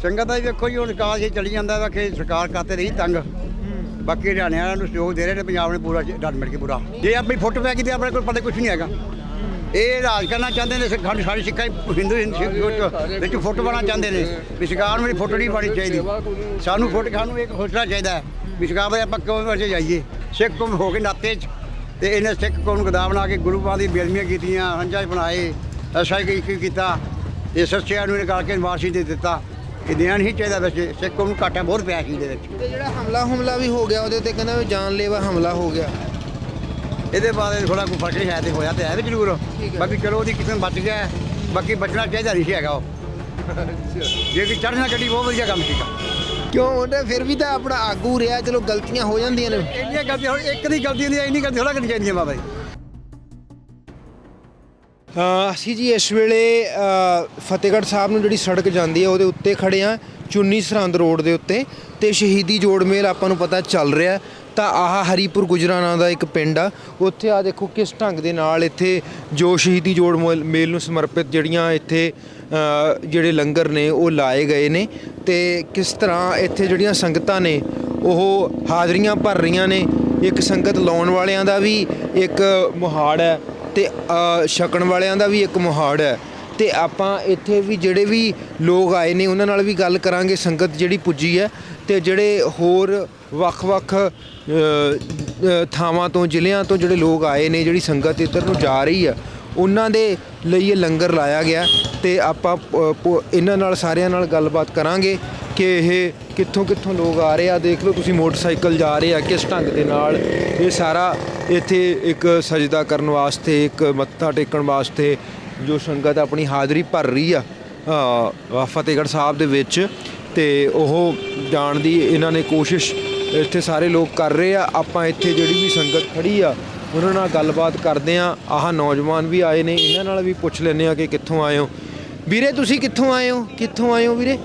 ਸੰਗਤ ਦਾ ਹੀ ਵੇਖੋ ਜੀ, ਹੁਣ ਸਰਕਾਰ ਜੇ ਚਲੀ ਜਾਂਦਾ ਵਾ ਕਿ ਸਰਕਾਰ ਕਰਤੇ ਰਹੀ ਤੰਗ। ਬਾਕੀ ਹਰਿਆਣੇ ਵਾਲਿਆਂ ਨੂੰ ਸਹਿਯੋਗ ਦੇ ਰਹੇ ਨੇ, ਪੰਜਾਬ ਨੇ ਪੂਰਾ ਡਟ ਮਿਲ ਕੇ ਪੂਰਾ। ਜੇ ਆਪਣੀ ਫੁੱਟ ਪੈ ਗਈ ਤੇ ਆਪਣੇ ਕੋਲ ਪਤਾ ਕੁਝ ਨਹੀਂ ਹੈਗਾ। ਇਹ ਰਾਜ ਕਰਨਾ ਚਾਹੁੰਦੇ ਨੇ ਸਾਡੀ ਸਾਡੀ ਸਿੱਖਾਂ ਹਿੰਦੂ ਵਿੱਚ ਫੁੱਟ ਪਾਉਣਾ ਚਾਹੁੰਦੇ ਨੇ ਵੀ ਸਰਕਾਰ ਨੂੰ ਮੇਰੀ ਫੋਟੋ ਨਹੀਂ ਪਾਣੀ ਚਾਹੀਦੀ। ਸਾਨੂੰ ਫੋਟੋ ਸਾਨੂੰ ਇੱਕ ਸੋਚਣਾ ਚਾਹੀਦਾ ਹੈ ਵੀ ਸਰਕਾਰ ਦੇ ਆਪਾਂ ਕਿਉਂ ਵਜੇ ਜਾਈਏ? ਸਿੱਖ ਕੌਮ ਹੋ ਕੇ ਨਾਤੇ 'ਚ ਤੇ ਇਹਨੇ ਸਿੱਖ ਕੌਮ ਨੂੰ ਗਦਾ ਬਣਾ ਕੇ ਗੁਰੂਆਂ ਦੀ ਬੇਲਮੀਆਂ ਕੀਤੀਆਂ, ਹੰਝਾਂ ਬਣਾਏ, ਐਸਾ ਕੀ ਕੀਤਾ। ਇਹ ਸੱਚਿਆਂ ਨੂੰ ਨਿਕਾਲ ਕੇ ਵਾਰਸੀ ਦੇ ਦਿੱਤਾ। ਇਹ ਦੇਣਾ ਨਹੀਂ ਚਾਹੀਦਾ ਵੈਸੇ ਸਿੱਖ ਨੂੰ ਘਾਟਾ ਬਹੁਤ ਪਿਆ ਸੀ ਇਹਦੇ ਵਿੱਚ। ਤੇ ਜਿਹੜਾ ਹਮਲਾ ਹਮਲਾ ਵੀ ਹੋ ਗਿਆ ਉਹਦੇ ਤੇ ਕਹਿੰਦਾ ਵੀ ਜਾਨਲੇਵਾ ਹਮਲਾ ਹੋ ਗਿਆ। ਇਹਦੇ ਬਾਰੇ ਥੋੜਾ ਕੋਈ ਫ਼ਰਕ ਹੈ ਤੇ ਹੋਇਆ ਤੇ ਹੈ ਵੀ ਜ਼ਰੂਰ। ਠੀਕ ਹੈ। ਬਾਕੀ ਚਲੋ ਉਹਦੀ ਕਿਸਮ ਬਚ ਗਿਆ ਹੈ। ਬਾਕੀ ਬਚਣਾ ਚਾਹੀਦਾ ਨਹੀਂ ਸੀ ਹੈਗਾ ਉਹ। ਜੇ ਕਿ ਚੜ੍ਹਨਾ ਗੱਡੀ ਬਹੁਤ ਵਧੀਆ ਕੰਮ ਸੀਗਾ। ਕਿਉਂ ਉਹਨੇ ਫਿਰ ਵੀ ਤਾਂ ਆਪਣਾ ਆਗੂ ਰਿਹਾ ਚਲੋ ਗਲਤੀਆਂ ਹੋ ਜਾਂਦੀਆਂ ਨੇ। ਇੰਨੀਆਂ ਗਲਤੀਆਂ ਹੁਣ ਇੱਕ ਦੀ ਗਲਤੀ ਹੁੰਦੀ ਹੈ ਇੰਨੀ ਗਲਤੀ ਥੋੜਾ ਕਰਨੀ ਚਾਹੀਦੀ ਬਾਬਾ ਜੀ। ਅਸੀਂ ਜੀ ਇਸ ਵੇਲੇ ਫਤਿਹਗੜ੍ਹ ਸਾਹਿਬ ਨੂੰ ਜਿਹੜੀ ਸੜਕ ਜਾਂਦੀ ਹੈ, ਉਹਦੇ ਉੱਤੇ ਖੜੇ ਆ ਚੁੰਨੀ ਸਰਹੰਦ ਰੋਡ ਦੇ ਉੱਤੇ ਤੇ ਸ਼ਹੀਦੀ ਜੋੜ ਮੇਲ ਆਪਾਂ ਨੂੰ ਪਤਾ ਚੱਲ ਰਿਹਾ ਤਾਂ ਆਹ ਹਰੀਪੁਰ ਗੁਜਰਾ ਨਾਂ ਦਾ ਇੱਕ ਪਿੰਡ ਆ। ਉੱਥੇ ਆ ਦੇਖੋ ਕਿਸ ਢੰਗ ਦੇ ਨਾਲ ਇੱਥੇ ਜੋ ਸ਼ਹੀਦੀ ਜੋੜ ਮੇਲ- ਮੇਲ ਨੂੰ ਸਮਰਪਿਤ ਜਿਹੜੀਆਂ ਇੱਥੇ ਜਿਹੜੇ ਲੰਗਰ ਨੇ, ਉਹ ਲਾਏ ਗਏ ਨੇ ਤੇ ਕਿਸ ਤਰ੍ਹਾਂ ਇੱਥੇ ਜਿਹੜੀਆਂ ਸੰਗਤਾਂ ਨੇ, ਉਹ ਹਾਜ਼ਰੀਆਂ ਭਰ ਰਹੀਆਂ ਨੇ। ਇੱਕ ਸੰਗਤ ਲਾਉਣ ਵਾਲਿਆਂ ਦਾ ਵੀ ਇੱਕ ਮੁਹਾੜ ਹੈ। ਤੇ ਛਕਣ ਵਾਲਿਆਂ ਦਾ ਵੀ ਇੱਕ ਮੁਹਾੜ ਹੈ। ਤੇ ਆਪਾਂ ਇੱਥੇ ਵੀ ਜਿਹੜੇ ਵੀ ਲੋਕ ਆਏ ਨੇ, ਉਹਨਾਂ ਨਾਲ ਵੀ ਗੱਲ ਕਰਾਂਗੇ, ਸੰਗਤ ਜਿਹੜੀ ਪੁੱਜੀ ਹੈ। ਤੇ ਜਿਹੜੇ ਹੋਰ ਵੱਖ-ਵੱਖ ਥਾਵਾਂ ਤੋਂ, ਜ਼ਿਲ੍ਹਿਆਂ ਤੋਂ ਜਿਹੜੇ ਲੋਕ ਆਏ ਨੇ, ਜਿਹੜੀ ਸੰਗਤ ਇੱਧਰ ਨੂੰ ਜਾ ਰਹੀ ਹੈ, ਉਹਨਾਂ ਦੇ ਲਈ ਇਹ ਲੰਗਰ ਲਾਇਆ ਗਿਆ। ਤੇ ਆਪਾਂ ਪ- ਪ- ਇਹਨਾਂ ਨਾਲ, ਸਾਰਿਆਂ ਨਾਲ ਗੱਲਬਾਤ ਕਰਾਂਗੇ ਕਿ ਇਹ ਕਿੱਥੋਂ ਕਿੱਥੋਂ ਲੋਕ ਆ ਰਹੇ ਆ, ਦੇਖ ਲਓ ਤੁਸੀਂ ਮੋਟਰਸਾਈਕਲ ਜਾ ਰਹੇ ਆ, ਕਿਸ ਢੰਗ ਦੇ ਨਾਲ। ਇਹ ਸਾਰਾ ਇੱਥੇ ਇੱਕ ਸਜਦਾ ਕਰਨ ਵਾਸਤੇ, ਇੱਕ ਮੱਥਾ ਟੇਕਣ ਵਾਸਤੇ ਜੋ ਸੰਗਤ ਆਪਣੀ ਹਾਜ਼ਰੀ ਭਰ ਰਹੀ ਆ ਫਤਿਹਗੜ੍ਹ ਸਾਹਿਬ ਦੇ ਵਿੱਚ। ਤੇ ਉਹ ਜਾਣ ਦੀ ਇਹਨਾਂ ਨੇ ਕੋਸ਼ਿਸ਼ ਇੱਥੇ ਸਾਰੇ ਲੋਕ ਕਰ ਰਹੇ ਆ। ਆਪਾਂ ਇੱਥੇ ਜਿਹੜੀ ਵੀ ਸੰਗਤ ਖੜੀ ਆ, ਉਹਨਾਂ ਨਾਲ ਗੱਲਬਾਤ ਕਰਦੇ ਆ। ਆਹ ਨੌਜਵਾਨ ਵੀ ਆਏ ਨੇ, ਇਹਨਾਂ ਨਾਲ ਵੀ ਪੁੱਛ ਲੈਂਦੇ ਆ ਕਿ ਕਿੱਥੋਂ ਆਏ ਹੋ। ਵੀਰੇ, ਤੁਸੀਂ ਕਿੱਥੋਂ ਆਏ ਹੋ? ਕਿੱਥੋਂ ਆਏ ਹੋ ਵੀਰੇ?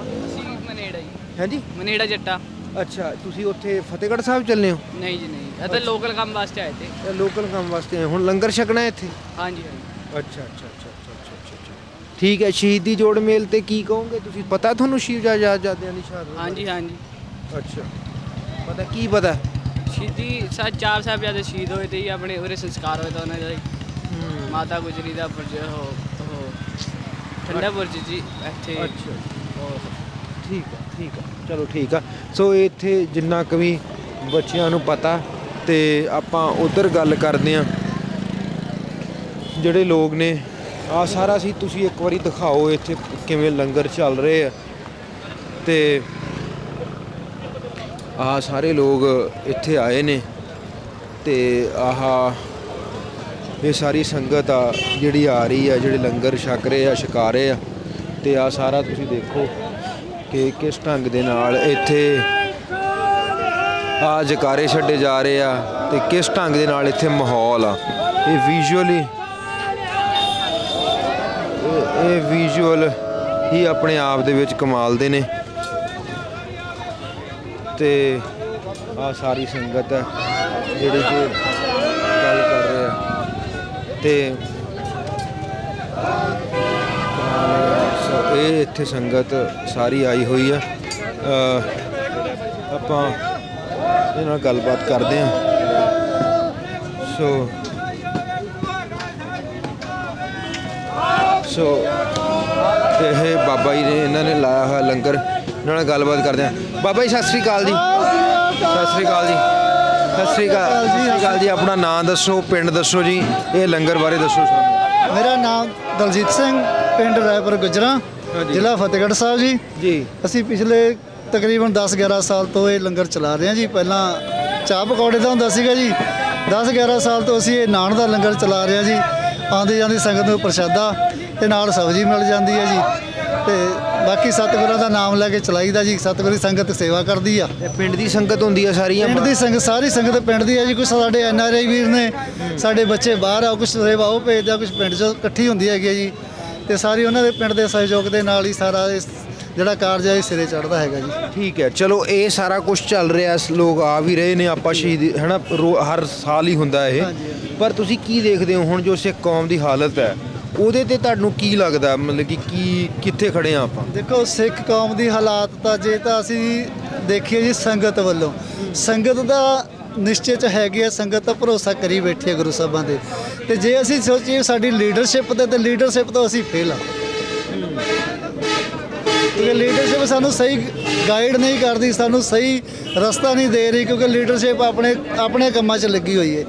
ਹਾਂਜੀ? ਮਨੇੜਾ ਜੱਟਾ। ਅੱਛਾ ਤੁਸੀਂ ਉੱਥੇ ਫਤਿਹਗੜ੍ਹ ਸਾਹਿਬ ਚੱਲੇ ਹੋ? ਨਹੀਂ ਜੀ ਨਹੀਂ। ਇਹ ਤਾਂ ਲੋਕਲ ਕੰਮ ਵਾਸਤੇ ਆਏ ਤੇ। ਲੋਕਲ ਕੰਮ ਵਾਸਤੇ ਆਏ ਹੋ। ਹੁਣ ਲੰਗਰ ਛਕਣਾ ਹੈ ਇੱਥੇ? ਹਾਂਜੀ ਹਾਂਜੀ। ਅੱਛਾ ਅੱਛਾ ਅੱਛਾ ਅੱਛਾ ਅੱਛਾ ਅੱਛਾ ਠੀਕ ਹੈ ਸ਼ਹੀਦੀ ਜੋੜ ਮੇਲ ਤੇ ਕੀ ਕਹੋਗੇ? ਤੁਸੀਂ ਪਤਾ ਤੁਹਾਨੂੰ ਸ਼ਹੀਦ ਆਜ਼ਾਦੀਆਂ ਦੀ ਸ਼ਹਾਦਤ ਹਾਂਜੀ ਹਾਂਜੀ। ਅੱਛਾ। ਪਤਾ ਕੀ ਪਤਾ? ਸ਼ਹੀਦੀ ਸਾ ਚਾਰ ਸਾਹਿਬ ਜ਼ਿਆਦਾ ਸ਼ਹੀਦ ਹੋਏ ਤੇ ਜੀ ਆਪਣੇ ਉਰੇ ਸੰਸਕਾਰ ਹੋਏ ਤਾਂ ਉਹਨਾਂ ਦਾ ਜੀ। ਮਾਤਾ ਗੁਜਰੀ ਦਾ ਬੁਰਜ ਉਹ ਠੰਡਾ ਬੁਰਜ ਜੀ ਇੱਥੇ। ਅੱਛਾ। ਉਹ ਠੀਕ ਹੈ ਠੀਕ ਆ। ਚਲੋ ਠੀਕ ਆ। ਸੋ ਇੱਥੇ ਜਿੰਨਾ ਕੁ ਵੀ ਬੱਚਿਆਂ ਨੂੰ ਪਤਾ ਤੇ ਆਪਾਂ ਉਧਰ ਗੱਲ ਕਰਦੇ ਆ। ਜਿਹੜੇ ਲੋਕ ਨੇ ਆ ਸਾਰਾ ਸੀ ਤੁਸੀਂ ਇੱਕ ਵਾਰੀ ਦਿਖਾਓ ਇੱਥੇ ਕਿਵੇਂ ਲੰਗਰ ਚੱਲ ਰਹੇ ਆ। ਤੇ ਆ ਸਾਰੇ ਲੋਕ ਇੱਥੇ ਆਏ ਨੇ ਤੇ ਆਹ ਇਹ ਸਾਰੀ ਸੰਗਤ ਆ ਜਿਹੜੀ ਆ ਰਹੀ ਆ, ਜਿਹੜੇ ਲੰਗਰ ਛਕ ਰਹੇ ਆ, ਛਕਾ ਰਹੇ ਆ। ਤੇ ਆ ਸਾਰਾ ਤੁਸੀਂ ਦੇਖੋ। ਕਿ ਕਿਸ ਢੰਗ ਦੇ ਨਾਲ ਇੱਥੇ ਆ ਜਕਾਰੇ ਛੱਡੇ ਜਾ ਰਹੇ ਆ ਤੇ ਕਿਸ ਢੰਗ ਦੇ ਨਾਲ ਇੱਥੇ ਮਾਹੌਲ ਆ। ਇਹ ਵਿਜ਼ੂਅਲੀ ਇਹ ਵਿਜ਼ੂਅਲ ਹੀ ਆਪਣੇ ਆਪ ਦੇ ਵਿੱਚ ਕਮਾਲ ਦੇ ਨੇ। ਤੇ ਆ ਸਾਰੀ ਸੰਗਤ ਹੈ ਜਿਹੜੀ ਕਿ ਗੱਲ ਕਰ ਰਹੇ ਆ। ਤੇ ਸੋ ਇਹ ਇੱਥੇ ਸੰਗਤ ਸਾਰੀ ਆਈ ਹੋਈ ਆ। ਆਪਾਂ ਇਹ ਨਾਲ ਗੱਲਬਾਤ ਕਰਦੇ ਆ। ਸੋ ਸੋ ਇਹ ਬਾਬਾ ਜੀ ਨੇ ਇਹਨਾਂ ਨੇ ਲਾਇਆ ਹੋਇਆ ਲੰਗਰ। ਇਹਨਾਂ ਨਾਲ ਗੱਲਬਾਤ ਕਰਦੇ ਆ। ਬਾਬਾ ਜੀ, ਸਤਿ ਸ੍ਰੀ ਅਕਾਲ ਜੀ। ਸਤਿ ਸ੍ਰੀ ਅਕਾਲ ਜੀ। ਸਤਿ ਸ੍ਰੀ ਅਕਾਲ। ਸਤਿ ਸ੍ਰੀ ਅਕਾਲ ਜੀ। ਆਪਣਾ ਨਾਮ ਦੱਸੋ, ਪਿੰਡ ਦੱਸੋ ਜੀ। ਇਹ ਲੰਗਰ ਬਾਰੇ ਦੱਸੋ ਸਾਨੂੰ। ਮੇਰਾ ਨਾਮ ਦਲਜੀਤ ਸਿੰਘ, ਪਿੰਡ ਰਾਏਪੁਰ, ਗੁਜਰਾ। ਜ਼ਿਲ੍ਹਾ ਫਤਿਹਗੜ੍ਹ ਸਾਹਿਬ ਜੀ। ਜੀ। ਅਸੀਂ ਪਿਛਲੇ ਤਕਰੀਬਨ 10-11 ਸਾਲ ਤੋਂ ਇਹ ਲੰਗਰ ਚਲਾ ਰਹੇ ਹਾਂ ਜੀ। ਪਹਿਲਾਂ ਚਾਹ ਪਕੌੜੇ ਦਾ ਹੁੰਦਾ ਸੀਗਾ ਜੀ। 10-11 ਸਾਲ ਤੋਂ ਅਸੀਂ ਇਹ ਨਾਨ ਦਾ ਲੰਗਰ ਚਲਾ ਰਹੇ ਹਾਂ ਜੀ। ਆਉਂਦੀ ਜਾਂਦੀ ਸੰਗਤ ਨੂੰ ਪ੍ਰਸ਼ਾਦਾ ਤੇ ਨਾਲ ਸਬਜ਼ੀ ਮਿਲ ਜਾਂਦੀ ਹੈ ਜੀ। ਤੇ ਬਾਕੀ ਸਤਿਗੁਰਾਂ ਦਾ ਨਾਮ ਲੈ ਕੇ ਚਲਾਈਦਾ ਜੀ। ਸਤਿਗੁਰੂ ਦੀ ਸੰਗਤ ਸੇਵਾ ਕਰਦੀ ਆ। ਪਿੰਡ ਦੀ ਸੰਗਤ ਹੁੰਦੀ ਆ ਸਾਰੀਆਂ ਪਿੰਡ ਦੀ ਸੰਗਤ ਸਾਰੀ ਸੰਗਤ ਪਿੰਡ ਦੀ ਹੈ ਜੀ। ਕੁਝ ਸਾਡੇ ਐਨ ਆਰ ਆਈ ਵੀਰ ਨੇ ਸਾਡੇ ਬੱਚੇ ਬਾਹਰ ਆ ਕੁਝ ਸੇਵਾ ਉਹ ਭੇਜਦੇ ਆ ਕੁਝ ਪਿੰਡ 'ਚ ਇਕੱਠੀ ਹੁੰਦੀ ਹੈਗੀ ਜੀ। ਤੇ ਸਾਰੀ ਉਹਨਾਂ ਦੇ ਪਿੰਡ ਦੇ ਸਹਿਯੋਗ ਦੇ ਨਾਲ ਹੀ ਸਾਰਾ ਇਸ ਜਿਹੜਾ ਕਾਰਜ ਹੈ ਇਹ ਸਿਰੇ ਚੜਦਾ ਹੈਗਾ ਜੀ। ਠੀਕ ਹੈ ਚਲੋ ਇਹ ਸਾਰਾ ਕੁਝ ਚੱਲ ਰਿਹਾ ਲੋਕ ਆ ਵੀ ਰਹੇ ਨੇ ਆਪਾਂ ਸ਼ਹੀਦ ਹਨਾ ਰੋ- ਹਰ ਸਾਲ ਹੀ ਹੁੰਦਾ ਇਹ। ਪਰ ਤੁਸੀਂ ਕੀ ਦੇਖਦੇ ਹੋ ਹੁਣ ਜੋ ਸਿੱਖ ਕੌਮ ਦੀ ਹਾਲਤ ਹੈ ਉਹਦੇ ਤੇ ਤੁਹਾਨੂੰ ਕੀ ਲੱਗਦਾ ਮਤਲਬ ਕਿ ਕੀ ਕਿੱਥੇ ਖੜੇ ਆ ਆਪਾਂ? ਦੇਖੋ ਸਿੱਖ ਕੌਮ ਦੀ ਹਾਲਾਤ ਤਾਂ ਜੇ ਤਾਂ ਅਸੀਂ ਦੇਖੀਏ ਜੀ ਸੰਗਤ ਵੱਲੋਂ ਸੰਗਤ ਦਾ ਨਿਸ਼ਚੈ ਚ ਹੈਗੀ ਹੈ ਸੰਗਤ ਤਾਂ ਭਰੋਸਾ ਕਰੀ ਬੈਠੀ ਹੈ ਗੁਰੂ ਸਾਹਿਬਾਂ ਦੇ ਤੇ ਜੇ ਅਸੀਂ ਸੋਚੀਏ ਸਾਡੀ ਲੀਡਰਸ਼ਿਪ ਤੇ ਤੇ ਲੀਡਰਸ਼ਿਪ ਤੋਂ ਅਸੀਂ ਫੇਲ ਆ। ਕਿਉਂਕਿ ਲੀਡਰਸ਼ਿਪ ਸਾਨੂੰ ਸਹੀ ਗਾਈਡ ਨਹੀਂ ਕਰਦੀ ਸਾਨੂੰ ਸਹੀ ਰਸਤਾ ਨਹੀਂ ਦੇ ਰਹੀ ਕਿਉਂਕਿ ਲੀਡਰਸ਼ਿਪ ਆਪਣੇ ਆਪਣੇ ਕੰਮਾਂ 'ਚ ਲੱਗੀ ਹੋਈ ਹੈ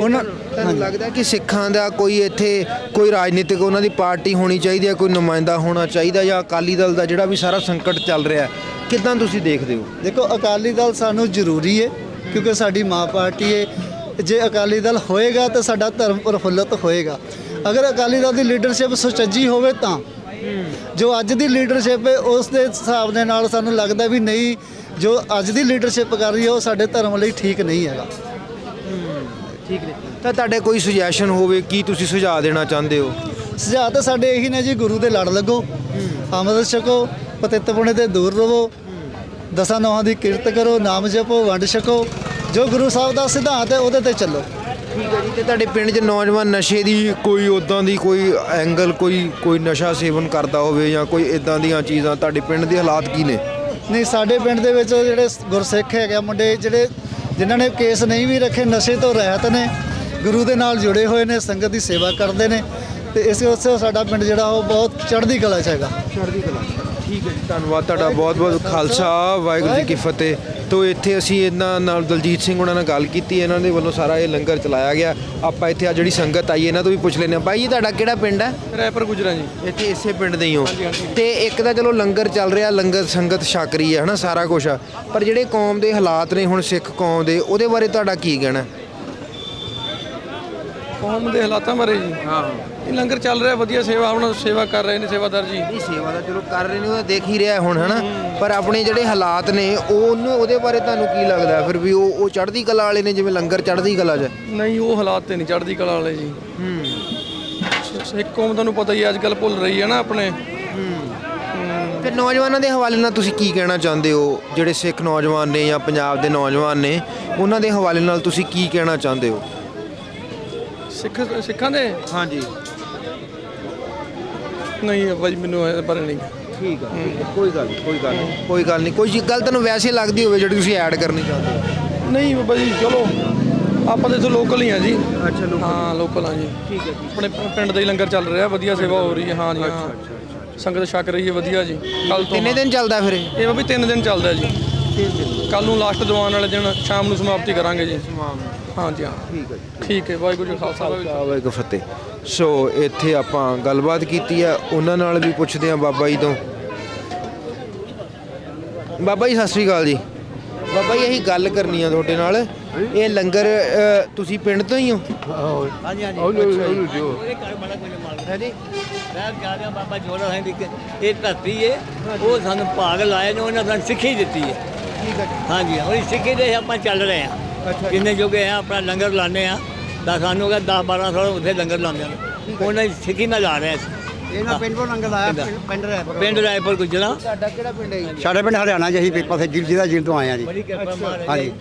ਉਹਨਾਂ ਤੁਹਾਨੂੰ ਲੱਗਦਾ ਕਿ ਸਿੱਖਾਂ ਦਾ ਕੋਈ ਇੱਥੇ ਕੋਈ ਰਾਜਨੀਤਿਕ ਉਹਨਾਂ ਦੀ ਪਾਰਟੀ ਹੋਣੀ ਚਾਹੀਦੀ ਹੈ ਕੋਈ ਨੁਮਾਇੰਦਾ ਹੋਣਾ ਚਾਹੀਦਾ ਜਾਂ ਅਕਾਲੀ ਦਲ ਦਾ ਜਿਹੜਾ ਵੀ ਸਾਰਾ ਸੰਕਟ ਚੱਲ ਰਿਹਾ ਕਿਦਾਂ ਤੁਸੀਂ ਦੇਖਦੇ ਹੋ? ਦੇਖੋ ਅਕਾਲੀ ਦਲ ਸਾਨੂੰ ਜ਼ਰੂਰੀ ਹੈ ਕਿਉਂਕਿ ਸਾਡੀ ਮਾਂ ਪਾਰਟੀ ਹੈ ਜੇ ਅਕਾਲੀ ਦਲ ਹੋਏਗਾ ਤਾਂ ਸਾਡਾ ਧਰਮ ਪ੍ਰਫੁੱਲਤ ਹੋਏਗਾ। ਅਗਰ ਅਕਾਲੀ ਦਲ ਦੀ ਲੀਡਰਸ਼ਿਪ ਸੁਚੱਜੀ ਹੋਵੇ ਤਾਂ ਜੋ ਅੱਜ ਦੀ ਲੀਡਰਸ਼ਿਪ ਹੈ ਉਸ ਦੇ ਹਿਸਾਬ ਦੇ ਨਾਲ ਸਾਨੂੰ ਲੱਗਦਾ ਵੀ ਨਹੀਂ ਜੋ ਅੱਜ ਦੀ ਲੀਡਰਸ਼ਿਪ ਕਰ ਰਹੀ ਹੈ ਉਹ ਸਾਡੇ ਧਰਮ ਲਈ ਠੀਕ ਨਹੀਂ ਹੈਗਾ। ਠੀਕ ਨੇ। ਤਾਂ ਤੁਹਾਡੇ ਕੋਈ ਸੁਜੈਸ਼ਨ ਹੋਵੇ ਕੀ ਤੁਸੀਂ ਸੁਝਾਅ ਦੇਣਾ ਚਾਹੁੰਦੇ ਹੋ? ਸੁਝਾਅ ਤਾਂ ਸਾਡੇ ਇਹੀ ਨੇ ਜੀ ਗੁਰੂ ਦੇ ਲੜ ਲੱਗੋ ਅੰਮ੍ਰਿਤ ਛਕੋ ਪਤਿੱਤ ਪੁਣੇ ਤੇ ਦੂਰ ਰਹੋ। ਦਸਾਂ ਨੌਹਾਂ ਦੀ ਕਿਰਤ ਕਰੋ ਨਾਮ ਜਪੋ ਵੰਡ ਛਕੋ ਜੋ ਗੁਰੂ ਸਾਹਿਬ ਦਾ ਸਿਧਾਂਤ ਹੈ ਉਹਦੇ ਤੇ ਚੱਲੋ। ਠੀਕ ਹੈ ਜੀ ਤੇ ਤੁਹਾਡੇ ਪਿੰਡ 'ਚ ਨੌਜਵਾਨ ਨਸ਼ੇ ਦੀ ਕੋਈ ਉਦਾਂ ਦੀ ਕੋਈ ਐਂਗਲ ਕੋਈ ਕੋਈ ਨਸ਼ਾ ਸੇਵਨ ਕਰਦਾ ਹੋਵੇ ਜਾਂ ਕੋਈ ਇਦਾਂ ਦੀਆਂ ਚੀਜ਼ਾਂ ਤੁਹਾਡੇ ਪਿੰਡ ਦੇ ਹਾਲਾਤ ਕੀ ਨੇ? ਨਹੀਂ ਸਾਡੇ ਪਿੰਡ ਦੇ ਵਿੱਚ ਜਿਹੜੇ ਗੁਰਸਿੱਖ ਹੈਗੇ ਆ ਮੁੰਡੇ ਜਿਹੜੇ ਜਿਨ੍ਹਾਂ ਨੇ ਕੇਸ ਨਹੀਂ ਵੀ ਰੱਖੇ ਨਸ਼ੇ ਤੋਂ ਰਹਿਤ ਨੇ ਗੁਰੂ ਦੇ ਨਾਲ ਜੁੜੇ ਹੋਏ ਨੇ ਸੰਗਤ ਦੀ ਸੇਵਾ ਕਰਦੇ ਨੇ ਤੇ ਇਸ ਵਾਸਤੇ ਸਾਡਾ ਪਿੰਡ ਜਿਹੜਾ ਉਹ ਬਹੁਤ ਚੜ੍ਹਦੀ ਕਲਾ 'ਚ ਹੈਗਾ। ਚੜ੍ਹਦੀ ਕਲਾ ਠੀਕ ਹੈ ਜੀ ਧੰਨਵਾਦ ਤੁਹਾਡਾ ਬਹੁਤ ਬਹੁਤ ਖਾਲਸਾ ਵਾਹਿਗੁਰੂ ਜੀ ਕੀ ਫਤਿਹ। ਤੋਂ ਇੱਥੇ ਅਸੀਂ ਇਹਨਾਂ ਨਾਲ ਦਲਜੀਤ ਸਿੰਘ ਉਹਨਾਂ ਨਾਲ ਗੱਲ ਕੀਤੀ ਇਹਨਾਂ ਦੇ ਵੱਲੋਂ ਸਾਰਾ ਇਹ ਲੰਗਰ ਚਲਾਇਆ ਗਿਆ। ਆਪਾਂ ਇੱਥੇ ਆ ਜਿਹੜੀ ਸੰਗਤ ਆਈ ਇਹਨਾਂ ਤੋਂ ਵੀ ਪੁੱਛ ਲੈਂਦੇ ਹਾਂ। ਬਾਈ ਜੀ ਤੁਹਾਡਾ ਕਿਹੜਾ ਪਿੰਡ ਹੈ? ਰੈਪਰ ਗੁਜਰਾਂ ਜੀ। ਇੱਥੇ ਇਸੇ ਪਿੰਡ ਦੇ ਹੀ ਹੋ। ਤੇ ਇੱਕ ਤਾਂ ਚਲੋ ਲੰਗਰ ਚੱਲ ਰਿਹਾ ਲੰਗਰ ਸੰਗਤ ਛਕ ਰਹੀ ਹੈ ਹਨਾ ਸਾਰਾ ਕੁਝ ਆ ਪਰ ਜਿਹੜੇ ਕੌਮ ਦੇ ਹਾਲਾਤ ਨੇ ਹੁਣ ਸਿੱਖ ਕੌਮ ਦੇ ਉਹਦੇ ਬਾਰੇ ਤੁਹਾਡਾ ਕੀ ਕਹਿਣਾ? ਕੌਮ ਦੇ ਹਾਲਾਤਾਂ ਬਾਰੇ ਜੀ। ਹਾਂ। ਇਹ ਲੰਗਰ ਚੱਲ ਰਿਹਾ ਵਧੀਆ ਸੇਵਾ ਆਪਣਾ ਸੇਵਾ ਕਰ ਰਹੇ ਨੇ ਸੇਵਾਦਾਰ ਜੀ। ਨਹੀਂ ਸੇਵਾ ਦਾ ਚਲੋ ਕਰ ਰਹੇ ਨੇ ਉਹ ਤਾਂ ਦੇਖ ਹੀ ਰਿਹਾ ਹੁਣ ਹਨਾ। ਪਰ ਆਪਣੇ ਜਿਹੜੇ ਹਾਲਾਤ ਨੇ ਉਹ ਉਹਨੂੰ ਉਹਦੇ ਬਾਰੇ ਤੁਹਾਨੂੰ ਕੀ ਲੱਗਦਾ? ਫਿਰ ਵੀ ਉਹ ਉਹ ਚੜ੍ਹਦੀ ਕਲਾ ਵਾਲੇ ਨੇ ਜਿਵੇਂ ਲੰਗਰ ਚੜ੍ਹਦੀ ਕਲਾ 'ਚ? ਨਹੀਂ ਉਹ ਹਾਲਾਤ ਤੇ ਨਹੀਂ ਚੜ੍ਹਦੀ ਕਲਾ ਵਾਲੇ ਜੀ। ਸਿੱਖ ਕੌਮ ਤੁਹਾਨੂੰ ਪਤਾ ਹੀ ਅੱਜ ਕੱਲ ਭੁੱਲ ਰਹੀ ਹੈ ਨਾ ਆਪਣੇ। ਤੇ ਨੌਜਵਾਨਾਂ ਦੇ ਹਵਾਲੇ ਨਾਲ ਤੁਸੀਂ ਕੀ ਕਹਿਣਾ ਚਾਹੁੰਦੇ ਹੋ? ਜਿਹੜੇ ਸਿੱਖ ਨੌਜਵਾਨ ਨੇ ਜਾਂ ਪੰਜਾਬ ਦੇ ਨੌਜਵਾਨ ਨੇ ਉਹਨਾਂ ਦੇ ਹਵਾਲੇ ਨਾਲ ਤੁਸੀਂ ਕੀ ਕਹਿਣਾ ਚਾਹੁੰਦੇ ਹੋ? ਸਿੱਖ ਸਿੱਖਾਂ ਦੇ? ਹਾਂਜੀ। ਨਹੀਂ ਬਾਈ ਮੈਨੂੰ ਇਹ ਬਾਰੇ ਨਹੀਂ। ਠੀਕ ਆ ਕੋਈ ਗੱਲ ਨਹੀਂ ਕੋਈ ਗੱਲ ਨਹੀਂ ਕੋਈ ਗੱਲ ਨਹੀਂ। ਕੋਈ ਜੀ ਗੱਲ ਤੁਹਾਨੂੰ ਵੈਸੇ ਲੱਗਦੀ ਹੋਵੇ ਜਿਹੜੀ ਤੁਸੀਂ ਐਡ ਕਰਨੀ ਚਾਹੁੰਦੇ ਹੋ। ਨਹੀਂ ਬਾਬਾ ਜੀ ਚਲੋ ਆਪਾਂ ਤਾਂ ਇੱਥੇ ਲੋਕਲ ਹੀ ਆ ਜੀ। ਅੱਛਾ ਲੋਕ ਹਾਂ ਲੋਕਲ ਆ ਜੀ। ਠੀਕ ਹੈ ਜੀ ਆਪਣੇ ਪ- ਪਿੰਡ ਦਾ ਹੀ ਲੰਗਰ ਚੱਲ ਰਿਹਾ ਵਧੀਆ ਸੇਵਾ ਹੋ ਰਹੀ ਹੈ। ਹਾਂ ਜੀ ਹਾਂ। ਸੰਗਤ ਛਕ ਰਹੀ ਹੈ ਵਧੀਆ ਜੀ। ਕੱਲ ਤੋਂ ਕਿੰਨੇ ਦਿਨ ਚੱਲਦਾ ਫਿਰ ਇਹ? ਇਹ ਬਾਬਾ ਜੀ ਤਿੰਨ ਦਿਨ ਚੱਲਦਾ ਜੀ। ਕੱਲ ਨੂੰ ਲਾਸਟ ਦੀਵਾਨ ਵਾਲੇ ਦਿਨ ਸ਼ਾਮ ਨੂੰ ਸਮਾਪਤੀ ਕਰਾਂਗੇ ਜੀ। ਹਾਂ ਜੀ ਹਾਂ। ਠੀਕ ਹੈ ਜੀ ਠੀਕ ਹੈ। ਵਾਹਿਗੁਰੂ ਜੀ ਕਾ ਖਾਲਸਾ ਵਾਹਿਗੁਰੂ ਜੀ ਕੀ ਫਤਿਹ। ਵਾਹਿਗੁਰੂ ਫਤਿਹ। ਸੋ ਇੱਥੇ ਆਪਾਂ ਗੱਲਬਾਤ ਕੀਤੀ ਆ ਉਹਨਾਂ ਨਾਲ ਵੀ ਪੁੱਛਦੇ ਆ ਬਾਬਾ ਜੀ ਤੋਂ। ਬਾਬਾ ਜੀ ਸਤਿ ਸ੍ਰੀ ਅਕਾਲ ਜੀ। ਬਾਬਾ ਜੀ ਅਸੀਂ ਗੱਲ ਕਰਨੀ ਆ ਤੁਹਾਡੇ ਨਾਲ। ਇਹ ਲੰਗਰ ਅ, ਤੁਸੀਂ ਪਿੰਡ ਤੋਂ ਹੀ ਹੋ? ਹਾਂਜੀ ਹਾਂਜੀ। ਹੈ ਜੀ। ਮੈਂ ਕਹਿ ਰਿਹਾ ਬਾਬਾ ਜੋੜਾ ਹੈ ਵੀ ਕਿ ਇਹ ਧਰਤੀ ਏ। ਉਹ ਸਾਨੂੰ ਭਾਗ ਲਾਏ ਨੇ ਉਹਨਾਂ ਸਾਨੂੰ ਸਿੱਖੀ ਦਿੱਤੀ ਹੈ ਠੀਕ ਹੈ ਹਾਂਜੀ ਉਹਦੀ ਸਿੱਖੀ ਦੇ ਆਪਾਂ ਚੱਲ ਰਹੇ ਹਾਂ ਜਿੰਨੇ ਜੋਗੇ ਆ ਆਪਣਾ ਲੰਗਰ ਲਾਣੇ ਆ ਤਾਂ ਸਾਨੂੰ ਕਹਿੰਦਾ 10 12 ਸਾਲ ਉੱਥੇ ਲੰਗਰ ਲਾਉਂਦੇ ਨੇ ਉਹਨਾਂ ਦੀ ਸਿੱਖੀ ਨਾਲ ਲਾ ਰਹੇ ਅਸੀਂ। ਇਹਨਾਂ ਪਿੰਡ ਤੋਂ ਲੰਗਰ ਲਾਇਆ ਪਿੰਡ- ਰਹਿ ਪਿੰਡ ਰਾਏਪੁਰ? ਗੁਜਰਾ। ਤੁਹਾਡਾ ਕਿਹੜਾ ਪਿੰਡ ਹੈ ਜੀ? ਸਾਡੇ ਪਿੰਡ ਹਰਿਆਣਾ ਜਿਹੀ ਪੇਪਰ ਸੇ ਜਿਲ ਜਿਹਦਾ ਜਿਲ ਤੋਂ ਆਏ ਆ ਜੀ। ਹਾਂਜੀ।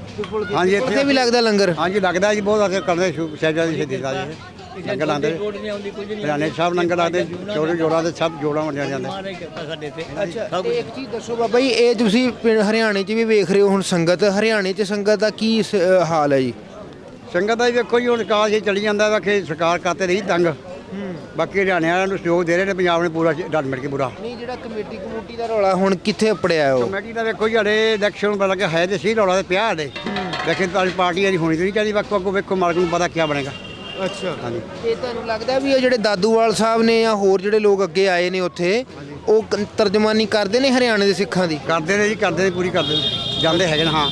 ਹਾਂਜੀ ਇੱਥੇ ਇੱਥੇ ਵੀ ਲੱਗਦਾ ਲੰਗਰ? ਹਾਂਜੀ ਲੱਗਦਾ ਜੀ ਬਹੁਤ ਅਸੀਂ ਕਰਦੇ ਸ਼ਹਿਜਾਂ ਦੀ ਸ਼ਹੀਦੀ ਦਾ ਜੀ। ਲੰਗਰ ਲਾਉਂਦੇ ਕੋਟ ਨਹੀਂ ਆਉਂਦੀ ਕੁਝ ਨਹੀਂ ਹਰਿਆਣੇ ਸਾਹਿਬ ਲੰਗਰ ਲਾਉਂਦੇ ਚੋਰੇ ਜੋੜਾਂ ਦੇ ਸਭ ਜੋੜਾਂ ਵੰਡਿਆ ਜਾਂਦੇ। ਮਾਰੇ ਕਿਰਪਾ ਸਾਡੇ ਤੇ ਅੱਛਾ ਤੇ ਇੱਕ ਚੀਜ਼ ਦੱਸੋ ਬਾਬਾ ਜੀ ਇਹ ਤੁਸੀਂ ਪਿੰਡ ਹਰਿਆਣੇ 'ਚ ਵੀ ਵੇਖ ਰਹੇ ਹੋ ਹੁਣ ਸੰਗਤ। ਹਰਿਆਣੇ 'ਚ ਸੰਗਤ ਦਾ ਕੀ ਸ- ਅ, ਹਾਲ ਹੈ ਜੀ? ਸੰਗਤ ਦਾ ਵੇਖੋ ਜੀ ਹੁਣ ਕਾਜ ਚਲੀ ਜਾਂਦਾ ਵਾ ਕਿ ਸਰਕਾਰ ਕਰਤੇ ਰਹੀ ਤੰਗ। ਬਾਕੀ ਹਰਿਆਣੇ ਵਾਲਿਆਂ ਨੂੰ ਸਹਿਯੋਗ ਦੇ ਰਹੇ ਨੇ ਪੰਜਾਬ ਨੇ ਪੂਰਾ ਡਟ ਮਿਲ ਕੇ ਪੂਰਾ। ਨਹੀਂ ਜਿਹੜਾ ਕਮੇਟੀ ਕਮੂਟੀ ਦਾ ਰੌਲਾ ਹੁਣ ਕਿੱਥੇ ਅਪੜਿਆ ਹੈ ਉਹ? ਕਮੇਟੀ ਦਾ ਵੇਖੋ ਜੀ ਹਲੇ ਇਲੈਕਸ਼ਨ ਬਣ ਕੇ ਹੈ ਤੇ ਸਹੀ ਰੌਲਾ ਤੇ ਪਿਆ ਹਲੇ। ਲੇਕਿਨ ਤੁਹਾਡੀ ਪਾਰਟੀ ਇਹਦੀ ਹੋਣੀ ਤੇ ਨਹੀਂ ਚਾਹੀਦੀ ਬਾਕੀ ਅੱਗੋਂ ਵੇਖੋ ਮਾਲਕ ਨੂੰ ਪਤਾ ਕੀ ਬਣੇਗਾ। ਅੱਛਾ। ਹਾਂਜੀ। ਇਹ ਤੁਹਾਨੂੰ ਲੱਗਦਾ ਵੀ ਉਹ ਜਿਹੜੇ ਦਾਦੂਵਾਲ ਸਾਹਿਬ ਨੇ ਜਾਂ ਹੋਰ ਜਿਹੜੇ ਲੋਕ ਅੱਗੇ ਆਏ ਨੇ ਉੱਥੇ ਉਹ ਕ- ਤਰਜਮਾਨੀ ਕਰਦੇ ਨੇ ਹਰਿਆਣੇ ਦੇ ਸਿੱਖਾਂ ਦੀ? ਕਰਦੇ ਨੇ ਜੀ ਕਰਦੇ ਨੇ ਪੂਰੀ ਕਰਦੇ ਨੇ। ਜਾਂਦੇ ਹੈਗੇ ਨੇ ਹਾਂ।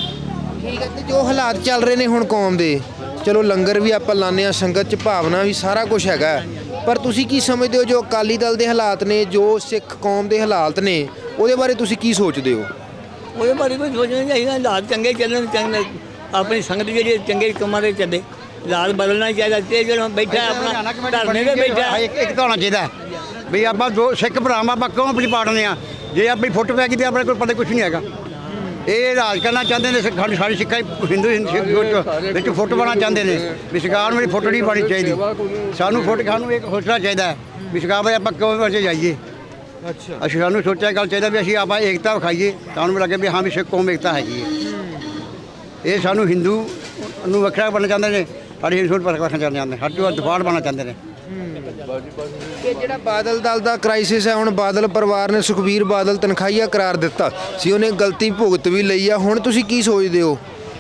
ਠੀਕ ਹੈ ਤੇ ਜੋ ਹਾਲਾਤ ਚੱਲ ਰਹੇ ਨੇ ਹੁਣ ਕੌਮ ਦੇ ਚਲੋ ਲੰਗਰ ਵੀ ਆਪਾਂ ਲਾਉਂਦੇ ਹਾਂ ਸੰਗਤ ਚ ਭਾਵਨਾ ਵੀ ਸਾਰਾ ਕੁਝ ਹੈਗਾ। ਹੈ। ਪਰ ਤੁਸੀਂ ਕੀ ਸਮਝਦੇ ਹੋ ਜੋ ਅਕਾਲੀ ਦਲ ਦੇ ਹਾਲਾਤ ਨੇ ਜੋ ਸਿੱਖ ਕੌਮ ਦੇ ਹਾਲਾਤ ਨੇ ਉਹਦੇ ਬਾਰੇ ਤੁਸੀਂ ਕੀ ਸੋਚਦੇ ਹੋ? ਉਹਦੇ ਬਾਰੇ ਵੀ ਸੋਚਣਾ ਚਾਹੀਦਾ ਹਾਲਾਤ ਚੰਗੇ ਚੱਲਣ ਚੰਗੇ ਆਪਣੀ ਸੰਗਤ ਜਿਹੜੀ ਚੰਗੇ ਕੰਮਾਂ ਦੇ ਚੱਲੇ। ਹਾਲਾਤ ਬਦਲਣਾ ਚਾਹੀਦਾ ਤੇ ਜਿਹੜਾ ਬੈਠਾ ਆਪਣਾ ਧਰਨੇ ਤੇ ਬੈਠਾ। ਇੱਕ ਇੱਕ ਤਾਂ ਹੋਣਾ ਚਾਹੀਦਾ। ਵੀ ਆਪਾਂ ਦੋ ਸਿੱਖ ਭਰਾਵਾਂ ਆਪਾਂ ਕਿਉਂ ਆਪਣੀ ਪਾੜਨੇ ਆ? ਜੇ ਆਪਣੀ ਫੁੱਟ ਪੈ ਗਈ ਤੇ ਆਪਣੇ ਕੋਲ ਪਤਾ ਕੁਝ ਨਹੀਂ ਹੈਗਾ। ਇਹ ਰਾਜ ਕਰਨਾ ਚਾਹੁੰਦੇ ਨੇ ਸਿੱਖਾਂ ਸਾਡੀ ਸਿੱਖਾਂ ਹਿੰਦੂ ਹਿੰਦੂ ਵਿੱਚ- ਵਿੱਚ ਫੁੱਟ ਪਾਉਣਾ ਚਾਹੁੰਦੇ ਨੇ। ਵੀ ਸਰਕਾਰ ਨੂੰ ਮੇਰੀ ਫੁੱਟ ਨਹੀਂ ਪਾਣੀ ਚਾਹੀਦੀ। ਸਾਨੂੰ ਫੁੱਟ ਖਾਣ ਨੂੰ ਇੱਕ ਸੋਚਣਾ ਚਾਹੀਦਾ ਹੈ। ਵੀ ਸਰਕਾਰ ਆਪਾਂ ਕਿਉਂ ਵਜੇ ਜਾਈਏ? ਅੱਛਾ। ਅਸੀਂ ਸਾਨੂੰ ਸੋਚਿਆ ਗੱਲ ਚਾਹੀਦਾ ਵੀ ਅਸੀਂ ਆਪਾਂ ਏਕਤਾ ਵਿਖਾਈਏ। ਤਾਂ ਉਹਨੂੰ ਲੱਗੇ ਵੀ ਹਾਂ ਵੀ ਸਿੱਖ ਕੌਮ ਏਕਤਾ ਹੈਗੀ ਹੈ। ਇਹ ਸਾਨੂੰ ਹਿੰਦੂ ਨੂੰ ਵੱਖਰਾ ਬਣਨਾ ਚਾਹੁੰਦੇ ਨੇ। ਸਾਡੇ ਹਿੰਦੂ ਨੂੰ ਵੱਖਰਾ ਚਾਹੁੰਦੇ ਨੇ ਸਾਡੇ ਤੋਂ ਦਫਾੜ ਬਣਨਾ ਚਾਹੁੰਦੇ ਨੇ। ਇਹ ਜਿਹੜਾ ਬਾਦਲ ਦਲ ਦਾ ਕ੍ਰਾਈਸਿਸ ਹੈ ਹੁਣ ਬਾਦਲ ਪਰਿਵਾਰ ਨੇ ਸੁਖਬੀਰ ਬਾਦਲ ਤਨਖਾਹੀਆ ਕਰਾਰ ਦਿੱਤਾ। ਸੀ ਉਹਨੇ ਗਲਤੀ ਭੁਗਤ ਵੀ ਲਈ ਆ। ਹੁਣ ਤੁਸੀਂ ਕੀ ਸੋਚਦੇ ਹੋ?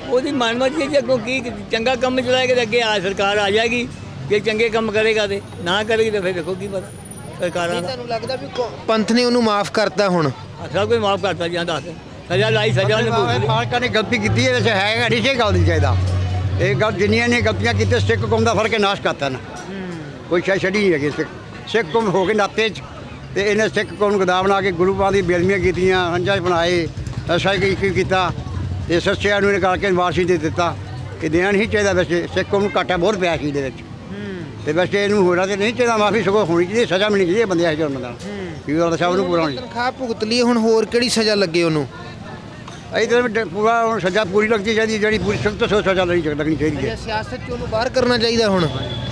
ਉਹਦੀ ਮਨਮਰਜ਼ੀ ਹੈ ਜੀ ਅੱਗੋਂ ਕੀ ਚੰਗਾ ਕੰਮ ਚਲਾਏਗਾ ਤੇ ਅੱਗੇ ਆ ਸਰਕਾਰ ਆ ਜਾਏਗੀ। ਜੇ ਚੰਗੇ ਕੰਮ ਕਰੇਗਾ ਤੇ ਨਾ ਕਰੇਗੀ ਤਾਂ ਫਿਰ ਦੇਖੋ ਕੀ ਪਤਾ ਸਰਕਾਰਾਂ ਦਾ। ਤੁਹਾਨੂੰ ਲੱਗਦਾ ਵੀ ਕੌ- ਪੰਥ ਨੇ ਉਹਨੂੰ ਮਾਫ ਕਰਤਾ ਹੁਣ? ਸਭ ਕੋਈ ਮਾਫ ਕਰਤਾ ਜਾਂਦਾ ਸਜ਼ਾ ਲਾਈ ਸਜ਼ਾ ਲਈ ਪਾਲਕਾਂ ਨੇ ਗਲਤੀ ਕੀਤੀ ਹੈ ਵੈਸੇ ਹੈਗਾ ਨਹੀਂ ਸੀ ਗੱਲ ਨਹੀਂ ਚਾਹੀਦਾ। ਇਹ ਗੱਲ ਜਿੰਨੀਆਂ ਨੇ ਗਲਤੀਆਂ ਕੀਤੀਆਂ ਸਿੱਖ ਕੌਮ ਦਾ ਫ਼ਰਕ ਨਾਸ਼ ਕਰਤਾ ਨਾ। ਕੋਈ ਸ਼ੈ ਛੜੀ ਨਹੀਂ ਹੈਗੀ ਸਿੱਖ। ਸਿੱਖ ਕੌਮ ਹੋ ਕੇ ਨਾਤੇ ਚ ਤੇ ਇਹਨੇ ਸਿੱਖ ਕੌਮ ਨੂੰ ਗਦਾ ਬਣਾ ਕੇ ਗੁਰੂਆਂ ਦੀ ਬੇਦਮੀਆਂ ਕੀਤੀਆਂ ਹੰਝਾਂ ਬਣਾਏ ਅਸਾ ਕੀ ਕੀ ਕੀਤਾ ਤੇ ਸੱਚਿਆਂ ਨੂੰ ਨਿਕਾਲ ਕੇ ਵਾਰਸੀ ਦੇ ਦਿੱਤਾ ਇਹ ਦੇਣਾ ਨਹੀਂ ਚਾਹੀਦਾ ਵੈਸੇ ਸਿੱਖ ਕੌਮ ਨੂੰ ਘਾਟਾ ਬਹੁਤ ਪਿਆ ਸੀ ਇਹਦੇ ਵਿੱਚ। ਤੇ ਵੈਸੇ ਇਹਨੂੰ ਹੋਣਾ ਤੇ ਨਹੀਂ ਚਾਹੀਦਾ ਮਾਫੀ ਸਗੋਂ ਹੋਣੀ ਚਾਹੀਦੀ ਸਜ਼ਾ ਮਿਲਣੀ ਚਾਹੀਦੀ ਹੈ ਬੰਦੇ ਇਹੋ ਜਿਹੇ ਬੰਦਾ ਕੀ ਗੱਲ ਸਭ ਨੂੰ ਪੂਰਾ ਹੋਣੀ ਤਨਖਾਹ ਭੁਗਤ ਲਈ ਹੁਣ ਹੋਰ ਕਿਹੜੀ ਸਜ਼ਾ ਲੱਗੇ ਉਹਨੂੰ? ਅਸੀਂ ਤਾਂ ਪੂਰਾ ਹੁਣ ਸਜ਼ਾ ਪੂਰੀ ਲੱਗਣੀ ਚਾਹੀਦੀ ਜਿਹੜੀ ਪੂਰੀ ਸਖਤ ਤੋਂ ਸਜ਼ਾ ਲੱਗਣੀ ਲੱਗਣੀ ਚਾਹੀਦੀ ਹੈ। ਸਿਆਸਤ ਚ ਉਹਨੂੰ ਬਾਹਰ ਕਰਨਾ ਚਾਹੀਦਾ ਹੁਣ?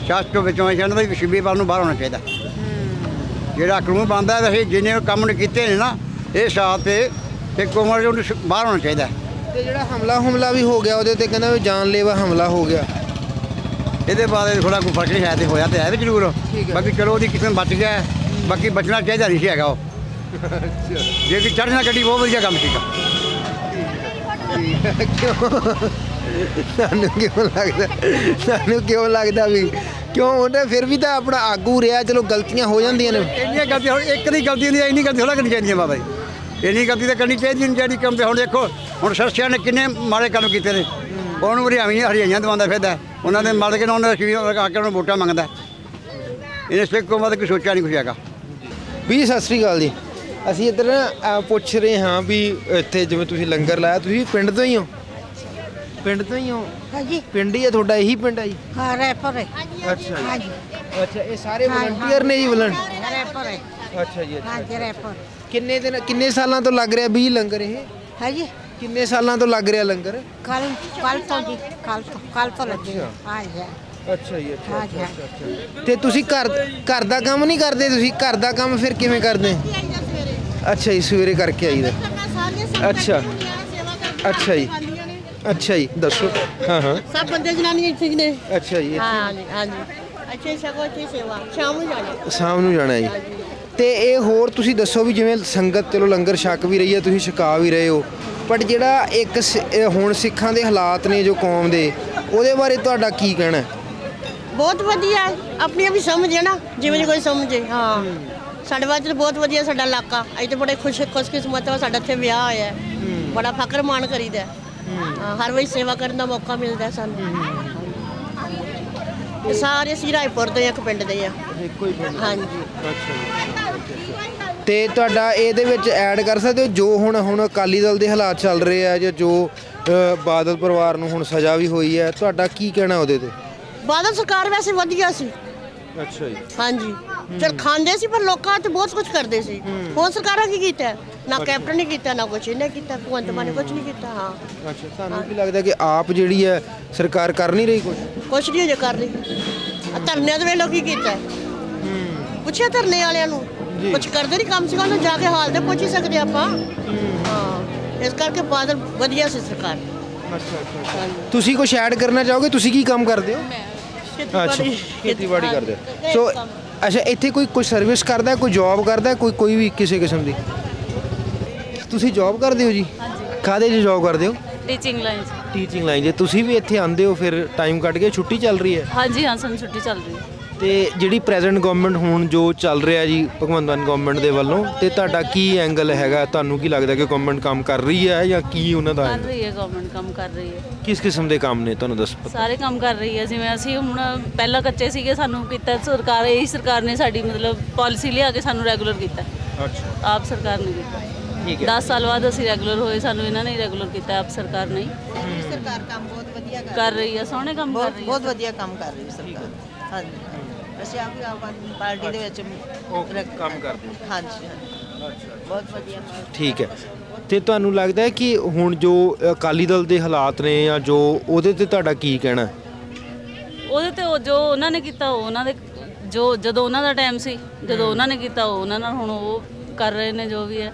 ਸਿਆਸਤ ਤੋਂ ਵਿੱਚੋਂ ਇਹਨਾਂ ਦਾ ਵਿਸ਼ਵੀਪਾਲ ਨੂੰ ਬਾਹਰ ਹੋਣਾ ਚਾਹੀਦਾ। ਜਿਹੜਾ ਕਾਨੂੰਨ ਬਣਦਾ ਵੈਸੇ ਜਿੰਨੇ ਉਹ ਕੰਮ ਨੇ ਕੀਤੇ ਨੇ ਨਾ ਇਹ ਸਾਥ ਤੇ ਤੇ ਕੋਮਰ ਉਹਨੂੰ ਸ- ਬਾਹਰ ਹੋਣਾ ਚਾਹੀਦਾ ਤੇ ਜਿਹੜਾ ਹਮਲਾ ਹਮਲਾ ਵੀ ਹੋ ਗਿਆ ਉਹਦੇ ਤੇ ਕਹਿੰਦਾ ਵੀ ਜਾਨਲੇਵਾ ਹਮਲਾ ਹੋ ਗਿਆ। ਇਹਦੇ ਬਾਰੇ ਥੋੜਾ ਕੋਈ ਫ਼ਰਕ ਨਹੀਂ ਹੈ ਤੇ ਹੋਇਆ ਤੇ ਹੈ ਵੀ ਜ਼ਰੂਰ। ਹੈ। ਬਾਕੀ ਚਲੋ ਉਹਦੀ ਕਿਸਮ ਬਚ ਗਿਆ ਹੈ। ਬਾਕੀ ਬਚਣਾ ਚਾਹੀਦਾ ਨਹੀਂ ਸੀ ਹੈਗਾ ਉਹ। ਜੇ ਕਿ ਚੜ੍ਹਨਾ ਗੱਡੀ ਬਹੁਤ ਵਧੀਆ ਕੰਮ ਸੀਗਾ। ਕਿਉਂ ਸਾਨੂੰ ਕਿਉਂ ਲੱਗਦਾ ਸਾਨੂੰ ਕਿਉਂ ਲੱਗਦਾ ਵੀ ਕਿਉਂ ਉਹਨੇ ਫਿਰ ਵੀ ਤਾਂ ਆਪਣਾ ਆਗੂ ਰਿਹਾ ਚਲੋ ਗਲਤੀਆਂ ਹੋ ਜਾਂਦੀਆਂ ਨੇ। ਇੰਨੀਆਂ ਗਲਤੀਆਂ ਹੁਣ ਇੱਕ ਦੀ ਗਲਤੀ ਨਹੀਂ ਇੰਨੀ ਗਲਤੀ ਥੋੜਾ ਕਰਨੀ ਚਾਹੀਦੀ ਹੈ ਬਾਬਾ ਜੀ। ਇੰਨੀ ਗਲਤੀ ਤਾਂ ਕਰਨੀ ਚਾਹੀਦੀ ਨਹੀਂ ਜਿਹੜੀ ਕੰਮ ਤੇ ਹੁਣ ਦੇਖੋ ਹੁਣ ਸਸਿਆ ਨੇ ਕਿੰਨੇ ਮਾੜੇ ਕੰਮ ਕੀਤੇ ਨੇ। ਉਹਨੂੰ ਹਰਿਆਵੀਂ ਹਰਿਆਈਆਂ ਦਵਾਉਂਦਾ ਫਿਰਦਾ। ਉਹਨਾਂ ਦੇ ਮਰ ਕੇ ਉਹਨਾਂ ਦਾ ਆ ਕੇ ਉਹਨੂੰ ਵੋਟਾਂ ਮੰਗਦਾ। ਇਹਨੇ ਸਿੱਖ ਕੌਮਾਂ ਕੋਈ ਸੋਚਿਆ ਨਹੀਂ ਕੁਛ ਹੈਗਾ। ਵੀ ਸਤਿ ਸ੍ਰੀ ਅਕਾਲ ਜੀ। ਅਸੀਂ ਇੱਧਰ ਨਾ ਅਹ, ਪੁੱਛ ਰਹੇ ਹਾਂ ਵੀ ਇੱਥੇ ਜਿਵੇਂ ਤੁਸੀਂ ਲੰਗਰ ਲਾਇਆ ਤੁਸੀਂ ਪਿੰਡ ਤੋਂ ਹੀ ਹੋ? ਪਿੰਡ ਤੋਂ ਹੀ ਹੋ? ਹਾਂਜੀ। ਪਿੰਡ ਹੀ ਹੈ ਤੁਹਾਡਾ ਇਹੀ ਪਿੰਡ ਹੈ ਜੀ? ਹਾਂ ਰੈਪਰ ਹੈ। ਅੱਛਾ ਜੀ। ਹਾਂਜੀ। ਅੱਛਾ ਇਹ ਸਾਰੇ ਵਲੰਟੀਅਰ ਨੇ ਜੀ ਵਲੰਟ ਰੈਪਰ ਹੈ। ਅੱਛਾ ਜੀ ਅੱਛਾ ਹਾਂਜੀ ਰੈਪਰ। ਕਿੰਨੇ ਦਿਨ ਕਿੰਨੇ ਸਾਲਾਂ ਤੋਂ ਲੱਗ ਰਿਹਾ ਵੀ ਲੰਗਰ ਇਹ? ਹਾਂਜੀ। ਕਿੰਨੇ ਸਾਲਾਂ ਤੋਂ ਲੱਗ ਰਿਹਾ ਲੰਗਰ? ਕੱਲ ਕੱਲ ਤੋਂ ਜੀ ਕੱਲ ਤੋਂ ਕੱਲ ਤੋਂ ਲੱਗੇ। ਹਾਂਜੀ। ਅੱਛਾ ਜੀ ਹਾਂਜੀ ਹਾਂਜੀ ਤੇ ਤੁਸੀਂ ਘਰ ਘਰ ਦਾ ਕੰਮ ਨਹੀਂ ਕਰਦੇ? ਤੁਸੀਂ ਘਰ ਦਾ ਕੰਮ ਫਿਰ ਕਿਵੇਂ ਕਰਦੇ? ਅੱਛਾ ਜੀ ਸਵੇਰੇ ਕਰਕੇ ਆਈਦਾ ਅੱਛਾ। ਅੱਛਾ ਜੀ। ਅੱਛਾ ਜੀ ਦੱਸੋ। ਹਾਂ ਹਾਂ। ਸਭ ਬੰਦੇ ਜਨਾਨੀਆਂ ਇੱਥੇ ਹੀ ਨੇ। ਅੱਛਾ ਜੀ। ਹਾਂਜੀ ਹਾਂਜੀ। ਅੱਛੇ ਸਗੋਂ ਅੱਛੀ ਸੇਵਾ। ਸ਼ਾਮ ਨੂੰ ਜਾਣਾ। ਸ਼ਾਮ ਨੂੰ ਜਾਣਾ ਜੀ। ਤੇ ਇਹ ਹੋਰ ਤੁਸੀਂ ਦੱਸੋ ਵੀ ਜਿਵੇਂ ਸੰਗਤ ਚਲੋ ਲੰਗਰ ਛਕ ਵੀ ਰਹੀ ਹੈ ਤੁਸੀਂ ਛਕਾ ਵੀ ਰਹੇ ਹੋ। ਬਟ ਜਿਹੜਾ ਇੱਕ ਸ- ਇਹ ਹੁਣ ਸਿੱਖਾਂ ਦੇ ਹਾਲਾਤ ਨੇ ਜੋ ਕੌਮ ਦੇ ਉਹਦੇ ਬਾਰੇ ਤੁਹਾਡਾ ਕੀ ਕਹਿਣਾ ਹੈ? ਬਹੁਤ ਵਧੀਆ। ਹੈ। ਆਪਣੀ ਵੀ ਸਮਝ ਹੈ ਨਾ ਜਿਵੇਂ ਦੀ ਕੋਈ ਸਮਝੇ ਹਾਂ। ਸਾਡੇ ਵਾਸਤੇ ਬਹੁਤ ਵਧੀਆ ਸਾਡਾ ਇਲਾਕਾ। ਅਸੀਂ ਤਾਂ ਬੜੇ ਖੁਸ਼ ਖੁਸ਼ਕਿਸਮਤ ਹਾਂ ਸਾਡਾ ਇੱਥੇ ਵਿਆਹ ਹੋਇਆ ਹੈ। ਬੜਾ ਫਖਰ ਮਾਣ ਕਰੀਦਾ ਹੈ। ਹਾਂ, ਹਰ ਵਾਰੀ ਸੇਵਾ ਕਰਨ ਦਾ ਮੌਕਾ ਮਿਲਦਾ ਹੈ ਸਾਨੂੰ। ਇਹ ਸਾਰੇ ਅਸੀਂ ਰਾਏਪੁਰ ਦੇ ਇੱਕ ਪਿੰਡ ਦੇ ਆ ਇੱਕੋ ਹੀ ਪਿੰਡ। ਹਾਂਜੀ। ਤੇ ਤੁਹਾਡਾ ਇਹਦੇ ਵਿੱਚ ਐਡ ਕਰ ਸਕਦੇ ਹੋ ਜੋ ਹੁਣ ਹੁਣ ਅਕਾਲੀ ਦਲ ਦੇ ਹਾਲਾਤ ਚੱਲ ਰਹੇ ਆ ਜਾਂ ਜੋ ਅ, ਬਾਦਲ ਪਰਿਵਾਰ ਨੂੰ ਹੁਣ ਸਜ਼ਾ ਵੀ ਹੋਈ ਹੈ ਤੁਹਾਡਾ ਕੀ ਕਹਿਣਾ ਉਹਦੇ ਤੇ? ਬਾਦਲ ਸਰਕਾਰ ਵੈਸੇ ਵਧੀਆ ਸੀ। ਅੱਛਾ ਜੀ। ਹਾਂਜੀ। ਚਲ ਖਾਂਦੇ ਸੀ ਪਰ ਲੋਕਾਂ ਤੇ ਬਹੁਤ ਕੁਝ ਕਰਦੇ ਸੀ। ਹੁਣ ਸਰਕਾਰਾਂ ਕੀ ਕੀਤਾ? ਹੈ? ਨਾ ਕੈਪਟਨ ਨੇ ਕੀਤਾ ਨਾ ਕੁਛ ਇਹਨੇ ਕੀਤਾ ਭਗਵੰਤ ਮਾਨ ਨੇ ਕੁਝ ਨਹੀਂ ਕੀਤਾ ਹਾਂ। ਅੱਛਾ ਤੁਹਾਨੂੰ ਕੀ ਲੱਗਦਾ ਕਿ ਆਪ ਜਿਹੜੀ ਹੈ ਸਰਕਾਰ ਕਰ ਨਹੀਂ ਰਹੀ ਕੁਝ ਕੁਛ ਨਹੀਂ ਅਜੇ ਕਰ ਰਹੀ। ਆ ਧਰਨੇ ਦੇ ਵੇਲੇ ਕੀ ਕੀਤਾ ਹੈ? ਪੁੱਛਿਆ ਧਰਨੇ ਵਾਲਿਆਂ ਨੂੰ? ਕੁਝ ਕਰਦੇ ਨਹੀਂ ਕੰਮ ਸੀ ਉਹਨਾਂ ਜਾ ਕੇ ਹਾਲ ਤੇ ਪੁੱਛ ਹੀ ਸਕਦੇ ਆਪਾਂ। ਹਾਂ। ਇਸ ਕਰਕੇ ਬਾਦਲ ਵਧੀਆ ਸੀ ਸਰਕਾਰ। ਅੱਛਾ ਅੱਛਾ ਤੁਸੀਂ ਕੁਝ ਐਡ ਕਰਨਾ ਚਾਹੋਗੇ? ਤੁਸੀਂ ਕੀ ਕੰਮ ਕਰਦੇ ਹੋ? ਅੱਛਾ ਖੇਤੀਬਾੜੀ। ਕਰਦੇ ਹੋ। ਸੋ ਅੱਛਾ ਇੱਥੇ ਕੋਈ ਕੋਈ ਸਰਵਿਸ ਕਰਦਾ ਹੈ, ਕੋਈ ਜੌਬ ਕਰਦਾ ਹੈ, ਕੋਈ ਕੋਈ ਵੀ ਕਿਸੇ ਕਿਸਮ ਦੀ? ਤੁਸੀਂ ਜੌਬ ਕਰਦੇ ਹੋ ਜੀ? ਕਾਹਦੇ 'ਚ ਜੌਬ ਕਰਦੇ ਹੋ? ਟੀਚਿੰਗ ਲਾਈਨ 'ਚ। ਟੀਚਿੰਗ ਲਾਈਨ ਜੇ ਤੁਸੀਂ ਵੀ ਇੱਥੇ ਆਂਦੇ ਹੋ ਫਿਰ ਟਾਈਮ ਕੱਢ ਕੇ ਛੁੱਟੀ ਚੱਲ ਰਹੀ ਹੈ? ਹਾਂਜੀ ਹਾਂ ਸਾਨੂੰ ਛੁੱਟੀ ਚੱਲ ਰਹੀ ਹੈ। ਤੇ ਜਿਹੜੀ ਪ੍ਰੈਜ਼ੈਂਟ ਗਵਰਨਮੈਂਟ ਹੁਣ ਜੋ ਚੱਲ ਰਿਹਾ ਜੀ ਭਗਵੰਤ ਮਾਨ ਗਵਰਨਮੈਂਟ ਦੇ ਵੱਲੋਂ ਤੇ ਤੁਹਾਡਾ ਕੀ ਐਂਗਲ ਹੈਗਾ? ਤੁਹਾਨੂੰ ਕੀ ਲੱਗਦਾ ਕਿ ਗਵਰਨਮੈਂਟ ਕੰਮ ਕਰ ਰਹੀ ਹੈ ਜਾਂ ਕੀ ਉਹਨਾਂ ਦਾ ਕਰ ਰਹੀ ਹੈ ਗਵਰਨਮੈਂਟ ਕੰਮ ਕਰ ਰਹੀ ਹੈ। ਕਿਸ ਕਿਸਮ ਦੇ ਕੰਮ ਨੇ ਤੁਹਾਨੂੰ ਦੱਸ ਪਤਾ ਸਾਰੇ ਕੰਮ ਕਰ ਰਹੀ ਹੈ ਜਿਵੇਂ ਅਸੀਂ ਹੁਣ ਪਹਿਲਾਂ ਕੱਚੇ ਸੀਗੇ ਸਾਨੂੰ ਕੀਤਾ ਸਰਕਾਰ ਇਹੀ ਸਰਕਾਰ ਨੇ ਸਾਡੀ ਮਤਲਬ ਪਾਲਿਸੀ ਲਿਆ ਕੇ ਸਾਨੂੰ ਰੈਗੂਲਰ ਕੀਤਾ। ਅੱਛਾ। ਆਪ ਸਰਕਾਰ ਨੇ ਕੀਤਾ। ਠੀਕ 10 ਸਾਲ ਬਾਅਦ ਅਸੀਂ ਰੈਗੂਲਰ ਹੋਏ ਸਾਨੂੰ ਇਹਨਾਂ ਨੇ ਰੈਗੂਲਰ ਕੀਤਾ ਆਪ ਸਰਕਾਰ ਨਹੀਂ। ਸਰਕਾਰ ਕੰਮ ਬਹੁਤ ਵਧੀਆ ਕਰ ਕਰ ਰਹੀ ਹੈ ਸੋਹਣੇ ਕੰਮ ਕਰ ਬਹੁਤ ਰਹੀ ਹੈ। ਬਹੁਤ ਵਧੀਆ ਕੰਮ ਕਰ ਰਹੀ ਹੈ ਸਰਕਾਰ। ਹਾਂਜੀ। ਅਸੀਂ ਆਪ ਵੀ ਆਦਮੀ ਪਾਰਟੀ ਦੇ ਵਿੱਚ ਕੰਮ ਕਰਦੇ ਹੋ? ਹਾਂਜੀ ਹਾਂਜੀ। ਬਹੁਤ ਵਧੀਆ ਠੀਕ ਹੈ। ਤੇ ਤੁਹਾਨੂੰ ਲੱਗਦਾ ਹੈ ਕਿ ਹੁਣ ਜੋ ਅਕਾਲੀ ਦਲ ਦੇ ਹਾਲਾਤ ਨੇ ਜਾਂ ਜੋ ਉਹਦੇ ਤੇ ਤੁਹਾਡਾ ਕੀ ਕਹਿਣਾ ਹੈ? ਉਹਦੇ ਤੇ ਉਹ ਜੋ ਉਹਨਾਂ ਨੇ ਕੀਤਾ ਉਹ ਉਹਨਾਂ ਦੇ ਜੋ ਜਦੋਂ ਉਹਨਾਂ ਦਾ ਟਾਈਮ ਸੀ ਜਦੋਂ ਉਹਨਾਂ ਨੇ ਕੀਤਾ ਉਹ ਉਹਨਾਂ ਨਾਲ ਹੁਣ ਉਹ ਕਰ ਰਹੇ ਨੇ ਜੋ ਵੀ ਹੈ।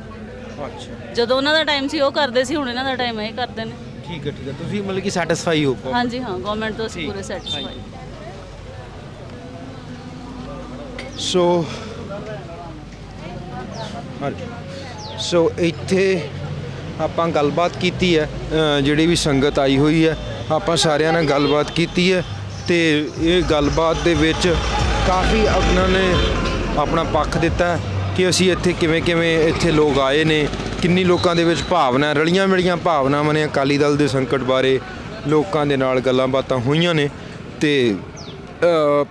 ਅੱਛਾ। ਜਦੋਂ ਉਹਨਾਂ ਦਾ ਟਾਈਮ ਸੀ ਉਹ ਕਰਦੇ ਸੀ ਹੁਣ ਇਹਨਾਂ ਦਾ ਟਾਈਮ ਹੈ ਇਹ ਕਰਦੇ ਨੇ। ਠੀਕ ਹੈ ਠੀਕ ਹੈ। ਤੁਸੀਂ ਮਤਲਬ ਕਿ ਸੈਟੀਸਫਾਈ ਹੋ? ਹਾਂਜੀ ਹਾਂ ਗਵਰਨਮੈਂਟ ਤੋਂ ਅਸੀਂ ਪੂਰੇ ਸੈਟੀਸਫਾਈ ਸੋ ਸੋ ਇੱਥੇ ਆਪਾਂ ਗੱਲਬਾਤ ਕੀਤੀ ਹੈ ਜਿਹੜੀ ਵੀ ਸੰਗਤ ਆਈ ਹੋਈ ਹੈ, ਆਪਾਂ ਸਾਰਿਆਂ ਨਾਲ ਗੱਲਬਾਤ ਕੀਤੀ ਹੈ ਤੇ ਇਹ ਗੱਲਬਾਤ ਦੇ ਵਿੱਚ ਕਾਫੀ ਉਹਨਾਂ ਨੇ ਆਪਣਾ ਪੱਖ ਦਿੱਤਾ ਕਿ ਅਸੀਂ ਇੱਥੇ ਕਿਵੇਂ ਕਿਵੇਂ ਇੱਥੇ ਲੋਕ ਆਏ ਨੇ, ਕਿੰਨੀ ਲੋਕਾਂ ਦੇ ਵਿੱਚ ਭਾਵਨਾ, ਰਲੀਆਂ ਮਿਲੀਆਂ ਭਾਵਨਾਵਾਂ ਨੇ ਅਕਾਲੀ ਦਲ ਦੇ ਸੰਕਟ ਬਾਰੇ ਲੋਕਾਂ ਦੇ ਨਾਲ ਗੱਲਾਂ ਬਾਤਾਂ ਹੋਈਆਂ ਨੇ ਤੇ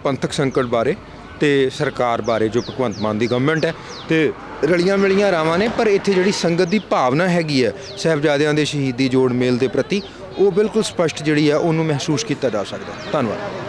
ਪੰਥਕ ਸੰਕਟ ਬਾਰੇ। ਤੇ ਸਰਕਾਰ ਬਾਰੇ ਜੋ ਭਗਵੰਤ ਮਾਨ ਦੀ ਗਵਰਨਮੈਂਟ ਹੈ ਤੇ ਰਲੀਆਂ ਮਿਲੀਆਂ ਰਾਵਾਂ ਨੇ, ਪਰ ਇੱਥੇ ਜਿਹੜੀ ਸੰਗਤ ਦੀ ਭਾਵਨਾ ਹੈਗੀ ਹੈ, ਸਾਹਿਬਜ਼ਾਦਿਆਂ ਦੇ ਸ਼ਹੀਦੀ ਜੋੜ ਮੇਲ ਦੇ ਪ੍ਰਤੀ, ਉਹ ਬਿਲਕੁਲ ਸਪਸ਼ਟ ਜਿਹੜੀ ਆ ਉਹਨੂੰ ਮਹਿਸੂਸ ਕੀਤਾ ਜਾ ਸਕਦਾ ਧੰਨਵਾਦ।